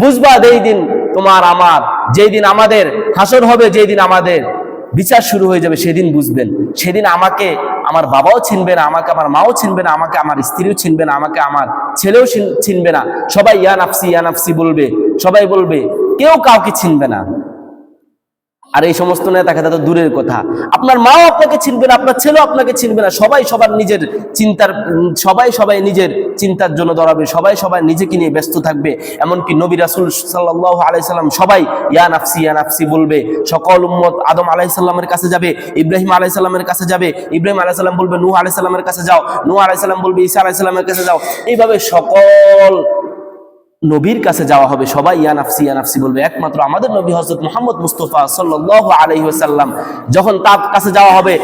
বুঝবা যেই দিন তোমার আমার, যেই দিন আমাদের, হাসর হবে যেই দিন আমাদের। বিচার শুরু হয়ে যাবে, সেদিন বুঝবেন। সেদিন আমাকে আমার বাবাও চিনবে না, আমাকে আমার মাও চিনবে না, আমাকে আমার স্ত্রীও চিনবে না, আমাকে আমার ছেলেও চিন- চিনবে না। সবাই ইয়া নাফসি ইয়া নাফসি বলবে। সবাই বলবে, কেউ কাউকে চিনবে না। আর এই সমস্ত নেতা খেতা তো দূরের কথা। আপনার মাও আপনাকে চিনবে না, আপনার ছেলেও আপনাকে চিনবে না। সবাই সবার নিজের চিন্তার, সবাই সবাই নিজের চিন্তার জন্য দাঁড়াবে, সবাই সবাই নিজেকে নিয়ে ব্যস্ত থাকবে। এমনকি নবী রাসুল সাল্লাহ আলাইসাল্লাম সবাই, ইয়া নাফসি ইয়া নাফসি বলবে, সকল উম্মত আদম আলাইসাল্লামের কাছে যাবে, ইব্রাহিম আলাইসাল্লামের কাছে যাবে, ইব্রাহিম আলাইসাল্লাম বলবে, নূহ আলাইসাল্লামের কাছে যাও, নূহ আলাইসাল্লাম বলবে, ঈসা আলাইসাল্লামের কাছে যাও। এইভাবে সকল নবীর কাছে যাওয়া হবে। সবাই, ইয়া নাফসি ইয়া নাফসি বলবে। একমাত্র আমাদের নবী হজরত মোহাম্মদ মুস্তফা সাল্লাল্লাহু আলাইহি ওয়াসাল্লাম যখন তার কাছে যাওয়া হবে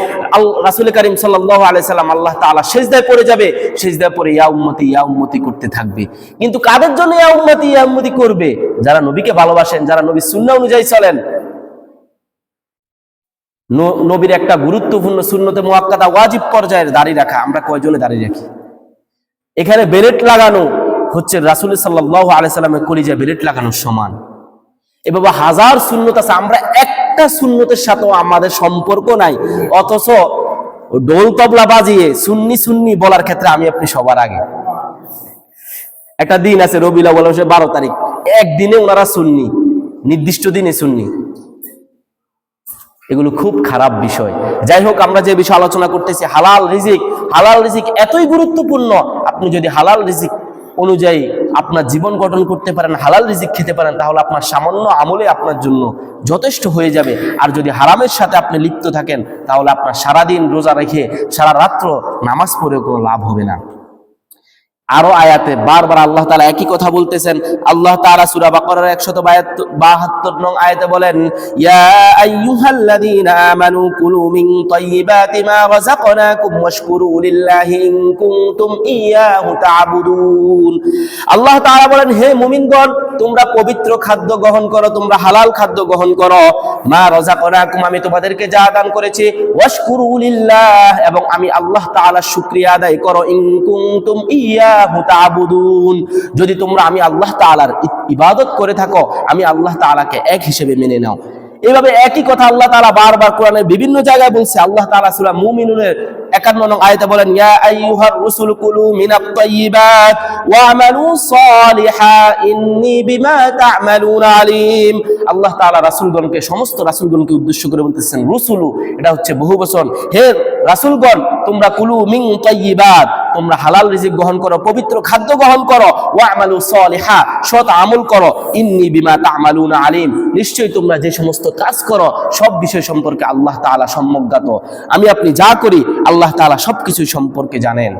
রাসূল করিম সাল্লাল্লাহু আলাইহি সাল্লাম আল্লাহ তাআলা সিজদায় পড়ে যাবে। সিজদায় পড়ে ইয়া উম্মতি ইয়া উম্মতি করতে থাকবে। কিন্তু কাদের জন্য ইয়া উম্মতি ইয়া উম্মতি করবে? যারা নবীকে ভালোবাসেন, যারা নবী সুন্নাহ অনুযায়ী চলেন। নবীর একটা গুরুত্বপূর্ণ সুন্নতে মুআক্কাদা ওয়াজিব পর্যায়ের দাড়ি রাখা। আমরা কয়জনে দাঁড়িয়ে রাখি? এখানে বেলেট লাগানো হচ্ছে রাসুল সাল্লাহ আলাইসাল্লামের কলিজা বেলেট লাগানোর সমান। এভাবে হাজার শূন্যত আছে, আমরা একটা শূন্যতের সাথেও আমাদের সম্পর্ক নাই। অথচ ডোল তবলা বাজিয়ে সুন্নি সুন্নি বলার ক্ষেত্রে আমি আপনি সবার আগে। একটা দিন আছে রবিলা বলা হচ্ছে বারো তারিখ। একদিনে ওনারা সুন্নি, নির্দিষ্ট দিনে সুন্নি। এগুলো খুব খারাপ বিষয়। যাই হোক, আমরা যে বিষয় আলোচনা করতেছি, হালাল রিজিক। হালাল রিজিক এতই গুরুত্বপূর্ণ, আপনি যদি হালাল রিজিক অনুযায়ী আপনার জীবন গঠন করতে পারেন, হালাল রিজিক খেতে পারেন, তাহলে আপনার সামান্য আমলে আপনার জন্য যথেষ্ট হয়ে যাবে। আর যদি হারামের সাথে আপনি লিপ্ত থাকেন, তাহলে আপনার সারাদিন রোজা রেখে সারা রাত্র নামাজ পড়েও কোনো লাভ হবে না। আরও আয়াতে বারবার আল্লাহ তালা একই কথা বলতেছেন। আল্লাহ তালা সুরা বাকরের একশত বাহাত্তর নং আয়াতে বলেন, ইয়া আইয়ুহাল্লাযীনা আমানু কুলু মিন তাইয়্যিবাতি মা রাযাকনাকুম ওয়াশকুরু লিল্লাহি ইন কুনতুম ইয়াহু তা'বুদুন আল্লাহ তাআলা বলেন, হে মুমিনগণ তোমরা পবিত্র খাদ্য গ্রহণ করো, তোমরা হালাল খাদ্য গ্রহণ করো। মা রাযাকনাকুম, আমি তোমাদেরকে যা দান করেছি ওয়াশকুরুলিল্লাহ এবং আমি আল্লাহ তাআলার শুকরিয়া আদায় করো। ইন কুনতুম ইয়াহু তা'বুদুন যদি তোমরা আমি আল্লাহ তাআলার ইবাদত করে থাকো, আমি আল্লাহ তাআলাকে এক হিসেবে মেনে নাও। এভাবে একই কথা আল্লাহ তাআলা বারবার কোরআনের বিভিন্ন জায়গায় বলছে। আল্লাহ তাআলা সূরা মুমিনুনের 51 নং আয়াতে বলেন, ইয়া রুসুল কুলু মিনাত তাইয়্যিবাত ওয়া আমালু সালিহা ইন্নী বিমা আলিম। আল্লাহ তাআলা রাসূলগণকে, সমস্ত রাসূলগণকে উদ্দেশ্য করে বলতেছেন, রুসুলু, এটা হচ্ছে বহু বচন হে রাসূলগণ, তোমরা কুলু মিন তাইয়্যিবাত তোমরা হালাল রিজিক গ্রহণ করো, পবিত্র খাদ্য গ্রহণ করো, ওয়ামালু সলিহা, সৎ আমল করো। ইন্নি বিমা তা'মালুনা আলিম। নিশ্চয়ই তোমরা যে সমস্ত কাজ করো, সব বিষয় সম্পর্কে আল্লাহ তাআলা সম্যজ্ঞাত আমি আপনি যা করি, আল্লাহ তাআলা সবকিছু সম্পর্কে জানেন।